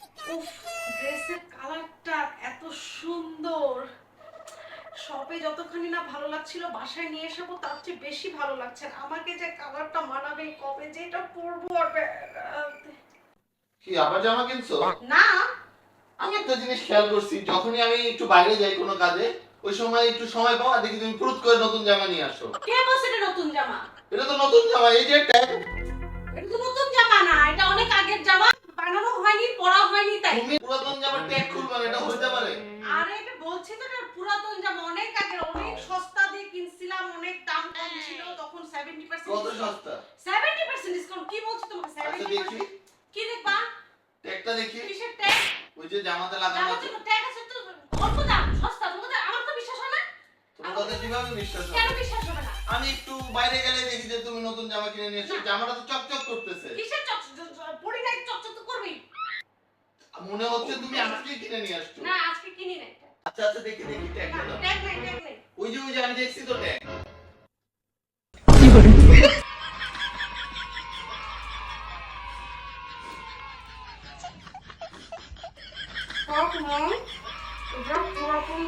উফ ড্রেসের কালারটা এত সুন্দর। শপে যতখানি না ভালো লাগছিল বাসায় নিয়ে এসে তার চেয়ে বেশি ভালো লাগছে আমাকে যে কালারটা মানাবে কবে যে এটা পরবো আর কি আবার জামা কিনছো? না। আমি একটা জিনিস খেয়াল করছি যখনই আমি একটু বাইরে যাই কোনো কাজে ওই সময় একটু সময় পাওয়া দেখি তুমি ফুরুত করে নতুন জামা নিয়ে আসো। কে বলছে এটা নতুন জামা? এটা তো নতুন জামা এই যে ট্যাগ সস্তা। 70% ডিসকাউন্ট কি বলছি তোমাকে? আচ্ছা 70% কি দেখবা? ট্যাগটা দেখি। কিসের ট্যাগ ওই যে জামাতে লাগানো আছে। তো ট্যাগ আছে তো অল্প দাম সস্তা। তোমাদের আমার তো বিশ্বাস হয় না। তোমার কথা কীভাবে বিশ্বাস কেন বিশ্বাস হবে না? আমি একটু বাইরে গেলে দেখি যে তুমি নতুন জামা কিনে নিয়ে এসেছ। না। জামাটা তো চকচক করতেছে। কিসের চক পড়ি নাই চকচক তো করবি। মনে হচ্ছে তুমি আজকে কিনে নিয়ে আসছো। না আজকে কিনি নাই আচ্ছা আচ্ছা দেখি দেখি ট্যাগটা ট্যাগ নাই ট্যাগ নাই। ওই যে ওই যে আমি দেখছি তো ট্যাগ ট্যাগ নাই এটা পুরাতন